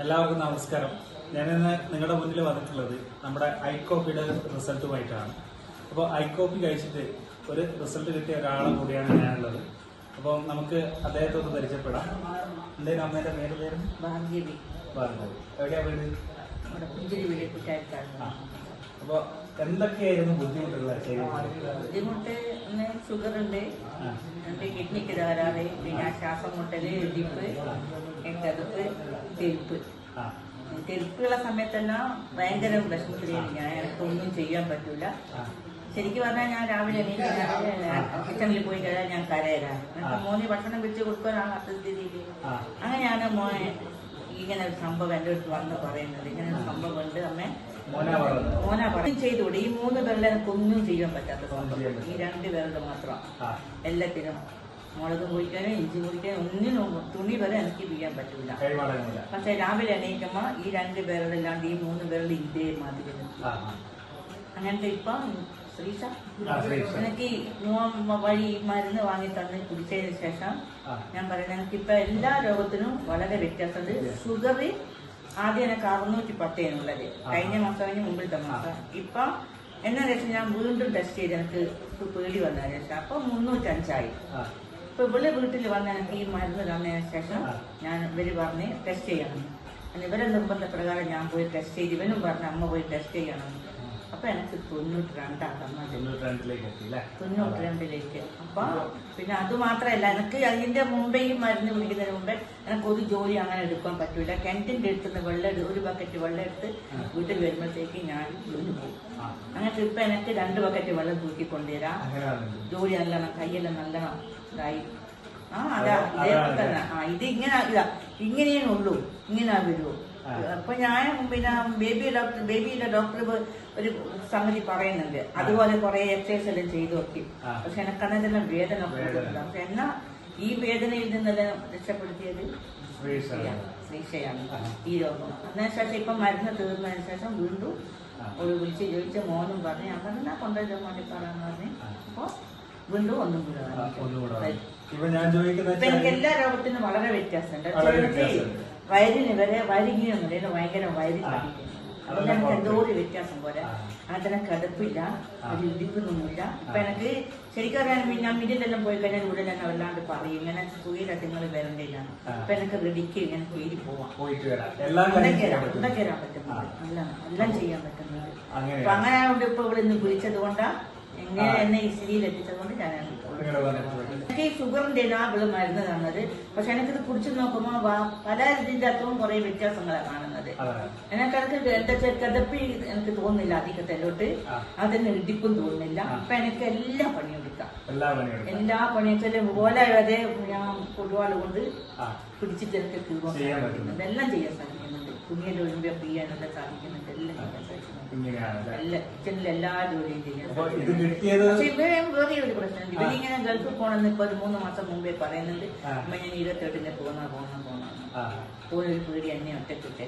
എല്ലാവർക്കും നമസ്കാരം. ഞാനിന്ന് നിങ്ങളുടെ മുന്നിൽ വന്നിട്ടുള്ളത് നമ്മുടെ ഐക്കോപ്പിയുടെ റിസൾട്ടുമായിട്ടാണ്. അപ്പോൾ ഐക്കോപ്പി കഴിച്ചിട്ട് ഒരു റിസൾട്ട് കിട്ടിയ ഒരാളെ കൂടിയാണ് ഞാനുള്ളത്. അപ്പോൾ നമുക്ക് അദ്ദേഹത്തെ ഒന്ന് പരിചയപ്പെടാം. എന്റെ അമ്മേന്റെ പേര് പേര്? ഭാഗ്യവി. എവിടെയാണ് വീട്? ആ. അപ്പോൾ എന്തൊക്കെയായിരുന്നു ബുദ്ധിമുട്ടുള്ള ബുദ്ധിമുട്ട് ഒന്ന് ഷുഗർ ഉണ്ട്. കിഡ്നിക്ക് തകരാറ് പിന്നെ ശ്വാസം മുട്ടൽ ഇടിപ്പ് കടുപ്പ് തെരുപ്പ്. തെരുപ്പുള്ള സമയത്തെല്ലാം ഭയങ്കര വിഷമത്തിലായിരിക്കും ഞാൻ എനിക്കൊന്നും ചെയ്യാൻ പറ്റൂല. ശരിക്കും പറഞ്ഞാൽ ഞാൻ രാവിലെ കിച്ചണിൽ പോയി കഴിഞ്ഞാൽ ഞാൻ കരയലാണ് എന്നിട്ട് മോന് ഭക്ഷണം വെച്ച് കൊടുക്കാനാണ് അസ്ഥിതിയിൽ അങ്ങനെയാണ് മോനെ ഇങ്ങനെ ഒരു സംഭവം എന്റെ അടുത്ത് വന്ന് പറയുന്നത് ഇങ്ങനെ ഒരു സംഭവം ഉണ്ട്. അമ്മേ മോനാ ചെയ്തുകൂടെ? ഈ മൂന്ന് പേരുടെ ഒന്നും ചെയ്യാൻ പറ്റാത്ത ഈ രണ്ട് പേരുടെ മാത്രം. എല്ലാത്തിനും. മുളക് കുഴിക്കാനും ഇഞ്ചി കുടിക്കാനും ഒന്നിനും തുണി വരെ എനിക്ക് ചെയ്യാൻ പറ്റൂല. പക്ഷെ രാവിലെ എണീക്കുമ്പോ ഈ രണ്ട് പേരുടെ അല്ലാണ്ട് ഈ മൂന്ന് പേരുടെ ഇതേ മാതിരി. അങ്ങനത്തെ ഇപ്പൊ ശ്രീഷ. എനിക്ക് വഴി മരുന്ന് വാങ്ങി തന്ന് കുടിച്ചതിന് ശേഷം ഞാൻ പറയുന്നത് എനിക്ക് ഇപ്പൊ എല്ലാ രോഗത്തിനും വളരെ വ്യത്യാസമുണ്ട്. ഷുഗർ ആദ്യം എനിക്ക് അറുന്നൂറ്റി പത്തേനുള്ളത് കഴിഞ്ഞ മാസം കഴിഞ്ഞ് മുമ്പിലത്തെ മാസം. ഇപ്പൊ എന്നാ ശേഷം ഞാൻ വീണ്ടും ടെസ്റ്റ് ചെയ്ത് എനിക്ക് പേടി വന്ന ശേഷം അപ്പൊ മുന്നൂറ്റഞ്ചായി. ഇപ്പൊ ഇവിടെ വീട്ടിൽ വന്ന എനിക്ക് ഈ മരുന്ന് തന്നതിന് ശേഷം ഞാൻ ഇവർ പറഞ്ഞ് ടെസ്റ്റ് ചെയ്യണം. ഇവരെ നിർബന്ധ പ്രകാരം ഞാൻ പോയി ടെസ്റ്റ് ചെയ്ത് ഇവനും പറഞ്ഞ അമ്മ പോയി ടെസ്റ്റ് ചെയ്യണം. അപ്പൊ എനിക്ക് തൊണ്ണൂറ്റി രണ്ടാണ് എത്തി അല്ലേ തൊണ്ണൂറ്റി രണ്ടിലേക്ക് അപ്പൊ പിന്നെ അത് മാത്രമല്ല എനിക്ക് അതിന്റെ മുമ്പേ ഈ മരുന്ന് കുടിക്കുന്നതിന് മുമ്പേ എനിക്ക് ഒരു ജോലി അങ്ങനെ എടുക്കാൻ പറ്റൂല. കിണറ്റിന്റെ അടുത്തുനിന്ന് വെള്ളം ഒരു ബക്കറ്റ് വെള്ളം എടുത്ത് വീട്ടിൽ വരുമ്പോഴത്തേക്ക് ഞാൻ പോകും. അങ്ങനെ ഇപ്പൊ എനിക്ക് രണ്ട് ബക്കറ്റ് വെള്ളം തൂക്കി കൊണ്ടുവരാം ജോലി നല്ലോണം കയ്യെല്ലാം നല്ലോണം ഇതായി. ആ അതാ ഇതേപോലെ തന്നെ. ആ ഇത് ഇങ്ങനെ ഇതാ ഇങ്ങനെയേ ഉള്ളൂ. ഇങ്ങനെ വരുമോ. അപ്പൊ ഞാൻ പിന്നെ ബേബി ഡോക്ടർ ബേബിയുടെ ഡോക്ടർ ഒരു സംഗതി പറയുന്നുണ്ട്. അതുപോലെ കുറെ എക്സസൈസ് എല്ലാം ചെയ്തു നോക്കി. പക്ഷെ എനിക്കതിനെല്ലാം വേദന വേദന. പക്ഷെ എന്നാ ഈ വേദനയിൽ നിന്നെല്ലാം രക്ഷപ്പെടുത്തിയത്. ഈ രോഗം. അതിനുശേഷം ഇപ്പൊ മരുന്ന് തീർന്നതിന് ശേഷം വീണ്ടും ഒരു വിളിച്ച് ചോദിച്ച മോനും പറഞ്ഞു ഞാൻ പറഞ്ഞു കൊണ്ടുവരാൻ വേണ്ടി പറയാന്ന് പറഞ്ഞു? അപ്പൊ വീണ്ടും ഒന്നും കൂടെ എനിക്ക് എല്ലാ രോഗത്തിനും വളരെ വ്യത്യാസമുണ്ട്. വയറിന് വരെ വരികയെന്ന് പറയുന്നത് ഭയങ്കര വയറിൽ അപ്പൊ എനിക്ക് എന്തോ ഒരു വ്യത്യാസം പോലെ അതിനെ കടുപ്പില്ല. ഒരു ഇടിപ്പൊന്നുമില്ല ഇപ്പൊ. എനിക്ക് ശരിക്കും അറിയാൻ ഞാൻ മിഡിലെല്ലാം പോയി കഴിഞ്ഞാൽ ഇവിടെ തന്നെ വല്ലാണ്ട് പറയും ഇങ്ങനെ സുഖയില്ല നിങ്ങൾ വരണ്ടില്ല. ഇപ്പൊ എനിക്ക് റെഡിക്ക് ഇങ്ങനെ കയറി പോവാം. എന്തൊക്കെ എല്ലാം ചെയ്യാൻ പറ്റുന്നത്. അപ്പൊ അങ്ങനെ ആയതുകൊണ്ട് ഇപ്പൊ ഇവിടെ നിന്ന് വിളിച്ചത് കൊണ്ടാ എങ്ങനെ. എന്നെ ഈ സ്ഥിതിയിൽ എത്തിച്ചത് കൊണ്ട് ഞാൻ നിങ്ങളുടെ എനിക്ക് ഈ ഷുഗറിന്റെ ലാബിൾ മരുന്ന് തന്നത്. പക്ഷെ എനിക്കിത് കുടിച്ചു നോക്കുമ്പോൾ പല ഇതിന്റെ അകത്തും കുറെ വ്യത്യാസങ്ങളാണ് കാണുന്നത്. എനിക്കത് എന്താ വെച്ചാൽ കിതപ്പി എനിക്ക് തോന്നുന്നില്ല അധികത്തിലോട്ട്. അതിന് ഇടിപ്പും തോന്നുന്നില്ല. അപ്പൊ എനിക്ക് എല്ലാ പണിയും എല്ലാ പണിയും പോലെ അതെ ഞാൻ പൊതുവാൾ കൊണ്ട് പിടിച്ചിട്ട് എനിക്ക് ചെയ്യാൻ എല്ലാം ചെയ്യാൻ സാധിക്കുന്നുണ്ട് തുണിയിൽ ഒഴിമ്പ ചെയ്യാനൊക്കെ സാധിക്കുന്നുണ്ട്. എല്ലാം കിച്ചണിൽ എല്ലാ ജോലിയും ചെയ്യാൻ പക്ഷെ ഇവരെ വേറെ ഒരു പ്രശ്നമുണ്ട്. ഇവരിങ്ങനെ ഗൾഫിൽ പോകണമെന്ന് ഇപ്പൊ ഒരു മൂന്ന് മാസം മുമ്പേ പറയുന്നുണ്ട്. അമ്മ ഞാൻ ഇരുപത്തെട്ടിന് പോകുന്ന പോകുന്ന പോകുന്ന. ആ. പോയൊരു പേടി എന്നെ ഒറ്റയ്ക്ക്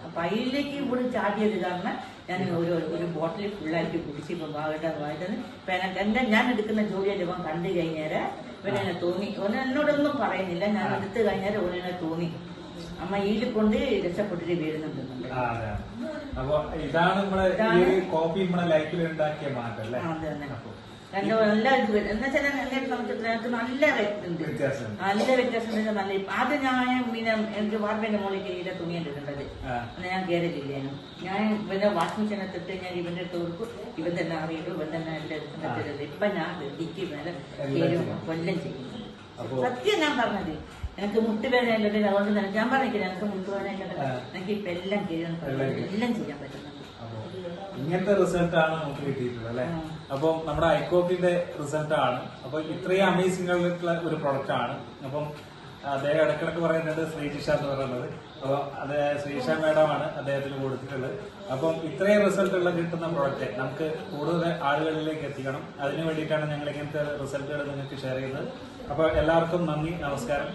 അപ്പൊ അതിലേക്ക് ഇവിടെ ചാടിയത് കാരണം ഞാൻ ഒരു ഒരു ബോട്ടിൽ ഫുള്ളായിട്ട് കുടിച്ച് ഇപ്പൊ വാകട്ടെ വായിട്ടത് ഇപ്പൊ എന്റെ ഞാൻ എടുക്കുന്ന ജോലിയല്ല ഇപ്പം കണ്ടു കഴിഞ്ഞാൽ ഇവനെന്നെ തോന്നി. എന്നോടൊന്നും പറയുന്നില്ല. ഞാൻ എടുത്തു കഴിഞ്ഞാൽ ഓനെന്നെ തോന്നി. അമ്മ ഇതിൽ കൊണ്ട് രക്ഷപ്പെട്ടിട്ട് അതെ അപ്പൊ ഇതാണ് നമ്മളെ കോപ്പി നമ്മളെ ലൈഫിൽ ഉണ്ടാക്കിയ മാറ്റം അല്ലേ. നല്ല ഇത് എനിക്ക് നല്ല വ്യക്തിയുണ്ട് നല്ല ആദ്യം ഞാൻ പിന്നെ എനിക്ക് വാർപ്പിന്റെ മോളിൽ കീഴിലെ തുണി എടുക്കേണ്ടത് അന്ന് ഞാൻ കയറിയില്ലേനും ഞാൻ ഇവന്റെ വാഷിംഗ് ഞാൻ ഇവന്റെ അടുത്ത് കൊടുക്കും ഇവൻ തന്നെ ഇവൻ തന്നെ എന്റെ അടുത്ത് ഇപ്പൊ ഞാൻ വെടിക്ക് മേലെ എല്ലാം ചെയ്യും. കൊല്ലം ചെയ്യുന്നു സത്യം ഞാൻ പറഞ്ഞത്. എനിക്ക് മുട്ടുവേദന ഉള്ളത് അതുകൊണ്ട് തന്നെ. ഞാൻ പറഞ്ഞില്ല എനിക്ക് മുട്ടുവേദന ഉള്ളത് ആ. എനിക്ക് ഇപ്പൊ എല്ലാം ചെയ്യാൻ എല്ലാം. ചെയ്യാൻ പറ്റുന്നുണ്ട്. ഇങ്ങനത്തെ റിസൾട്ട് ആണ് നമുക്ക് കിട്ടിയിട്ടുള്ളത് അല്ലെ. അപ്പൊ നമ്മുടെ ഐക്കോപ്പിന്റെ റിസൾട്ട് ആണ്. അപ്പൊ ഇത്രയും അമേസിംഗ് ആയിട്ടുള്ള ഒരു പ്രൊഡക്റ്റ് ആണ്. അപ്പം അദ്ദേഹം ഇടക്കിടക്ക് പറയുന്നത് ശ്രീജിഷ എന്ന് പറയുന്നത്. അപ്പൊ അത് ശ്രീഷ മാഡം ആണ് അദ്ദേഹത്തിന് കൊടുത്തിട്ടുള്ളത്. അപ്പം ഇത്രയും റിസൾട്ട് ഉള്ള കിട്ടുന്ന പ്രൊഡക്റ്റ് നമുക്ക് കൂടുതൽ ആളുകളിലേക്ക് എത്തിക്കണം. അതിനു വേണ്ടിയിട്ടാണ് ഞങ്ങൾ ഇങ്ങനത്തെ റിസൾട്ടുകൾ നിങ്ങൾക്ക് ഷെയർ ചെയ്യുന്നത്. അപ്പൊ എല്ലാവർക്കും നന്ദി നമസ്കാരം.